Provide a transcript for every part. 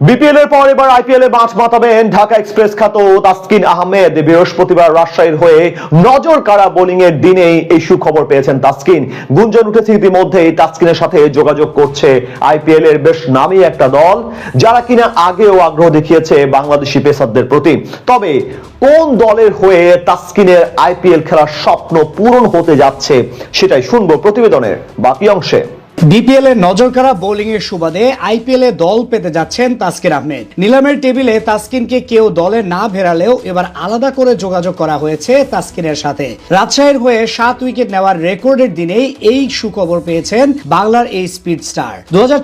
BPL এর পর এবার আইপিএল এ মাঠ মাতাবেন ঢাকা এক্সপ্রেস খ্যাত তাসকিন আহমেদ। বৃহস্পতিবার রাজশাহীর হয়ে নজর কাড়া বোলিং এর দিনেই এই সুখবর পেয়েছেন তাসকিন। গুঞ্জন উঠেছে ইতিমধ্যেই তাসকিনের সাথে যোগাযোগ করছে আইপিএল এর বেশ নামী একটা দল, যারা কিনা আগেও আগ্রহ দেখিয়েছে বাংলাদেশি পেসারদের প্রতি। তবে কোন দলের হয়ে তাসকিনের আইপিএল খেলার স্বপ্ন পূরণ হতে যাচ্ছে সেটাই শুনব প্রতিবেদনের বাকি অংশে। বিপিএল এর নজরকাড়া বোলিং এর সুবাদে আইপিএল এ দল পেতে যাচ্ছেন তাসকিন আহমেদ। নিলামের টেবিলে তাসকিনকে কেউ দলে না ভেড়ালেও এবার আলাদা করে যোগাযোগ করা হয়েছে তাসকিনের সাথে। রাজশাহীর হয়ে সাত উইকেট নেওয়ার রেকর্ডের দিনেই এই সুখবর পেয়েছেন বাংলার এই স্পিড স্টার দু হাজার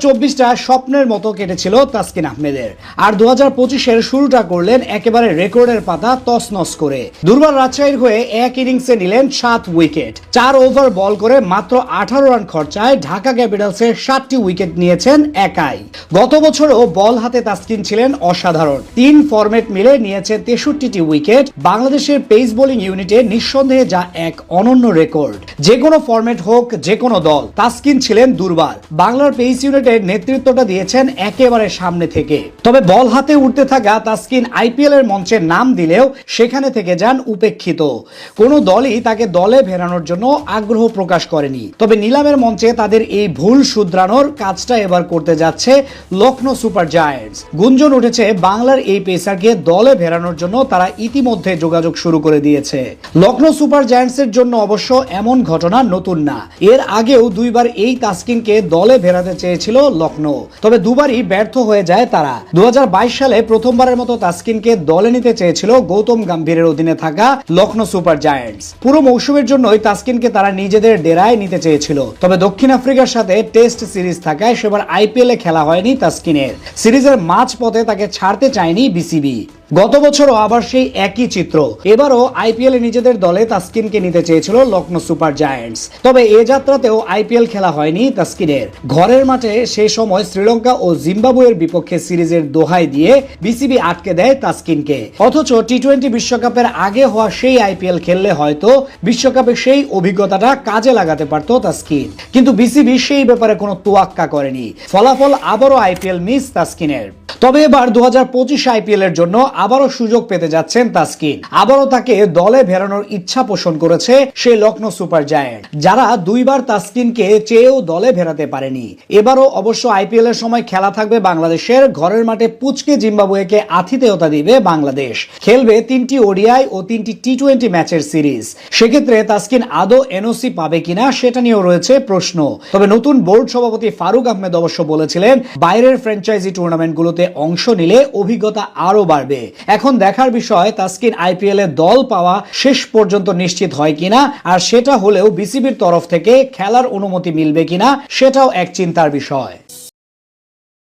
স্বপ্নের মতো কেটেছিল তাসকিন আহমেদের। আর দু হাজার পঁচিশের শুরুটা করলেন একেবারে রেকর্ডের পাতা তছনছ করে। দুর্বার রাজশাহীর হয়ে এক ইনিংসে নিলেন সাত উইকেট। চার ওভার বল করে মাত্র আঠারো রান খরচায় ঢাকা ক্যাপিটালসের সাতটি উইকেট নিয়েছেন একাই। গত বছরও বল হাতে তাসকিন ছিলেন অসাধারণ। তিন ফরম্যাট মিলে নিয়েছে তেষট্টিটি উইকেট। বাংলাদেশের পেস বোলিং ইউনিটে নিঃসন্দেহে যা এক অনন্য রেকর্ড। যে কোনো ফরম্যাট হোক, যে কোনো দল, তাসকিন ছিলেন দুর্বার বাংলার পেস ইউনিটের নেতৃত্বটা দিয়েছেন একেবারে সামনে থেকে। তবে বল হাতে উঠতে থাকা তাসকিন আইপিএল এর মঞ্চে নাম দিলেও সেখানে থেকে যান উপেক্ষিত। কোনো দলই তাকে দলে ফেরানোর জন্য আগ্রহ প্রকাশ করেনি। তবে নিলামের মঞ্চে তাদের এই ভুল শুধরানোর কাজটা এবার করতে যাচ্ছে লখনৌ সুপার জায়ান্টস। গুঞ্জন উঠেছে, বাংলার এই পেসারকে দলে ফেরানোর জন্য তারা ইতিমধ্যে যোগাযোগ শুরু করে দিয়েছে। লখনৌ সুপার জায়ান্টসের জন্য অবশ্য এমন ঘটনা নতুন না। এর আগেও দুইবার এই তাসকিনকে দলে ফেরাতে চেয়েছিল লখনৌ। তবে দুবারই ব্যর্থ হয়ে যায় তারা। দু হাজার বাইশ সালে প্রথমবারের মতো তাসকিনকে দলে নিতে চেয়েছিল গৌতম গম্ভীরের অধীনে থাকা লখনৌ সুপার জায়ান্টস। পুরো মৌসুমের জন্যই তাসকিনকে তারা নিজেদের ডেরায় নিতে চেয়েছিল। তবে দক্ষিণ আফ্রিকার সাথে টেস্ট সিরিজ থাকায় সেবার আইপিএলে খেলা হয়নি তাসকিনের। সিরিজের মাঝ পথে তাকে ছাড়তে চায়নি বিসিবি। গত বছরও আবার সেই একই চিত্র। এবারও আইপিএল নিজেদের দলে তাসকিনকে নিতে চেয়েছিল লখনৌ সুপার জায়ান্টস। তবে এ যাত্রাতেও আইপিএল খেলা হয়নি তাসকিনের। ঘরের মাঠে সেই সময় শ্রীলঙ্কা ও জিম্বাবুয়ের বিপক্ষে সিরিজের দোহাই দিয়ে বিসিবি আটকে দেয় তাস্কিনকে। অথচ টি টোয়েন্টি বিশ্বকাপের আগে হওয়া সেই আইপিএল খেললে হয়তো বিশ্বকাপে সেই অভিজ্ঞতাটা কাজে লাগাতে পারত তাস্কিন। কিন্তু বিসিবি সেই ব্যাপারে কোনো তোয়াক্কা করেনি। ফলাফল আবারও আইপিএল মিস তাসকিনের। তবে এবার দু হাজার পঁচিশ আইপিএল এর জন্য আবারও সুযোগ পেতে যাচ্ছেন তাসকিন। আবারও তাকে দলে ভেড়ানোর ইচ্ছা পোষণ করেছে সেই লখনৌ সুপার জায়ান্ট, যারা দুইবার তাসকিনকে চেয়েও দলে ভেড়াতে পারেনি। এবারও অবশ্য আইপিএল এর সময় খেলা থাকবে বাংলাদেশের, ঘরের মাঠে পুচকে জিম্বাবুয়েকে আতিথেয়তা দিবে বাংলাদেশ। খেলবে তিনটি ওডিআই ও তিনটি টি টোয়েন্টি ম্যাচের সিরিজ। সেক্ষেত্রে তাসকিন আদৌ এনওসি পাবে কিনা সেটা নিয়েও রয়েছে প্রশ্ন। তবে নতুন বোর্ড সভাপতি ফারুক আহমেদ অবশ্য বলেছিলেন, বাইরের ফ্র্যাঞ্চাইজি টুর্নামেন্টগুলোতে অংশ নিলে অভিজ্ঞতা আরও বাড়বে। এখন দেখার বিষয়, তাসকিন আইপিএল এ দল পাওয়া শেষ পর্যন্ত নিশ্চিত হয় কিনা, আর সেটা হলেও বিসিবির তরফ থেকে খেলার অনুমতি মিলবে কিনা, সেটাও এক চিন্তার বিষয়।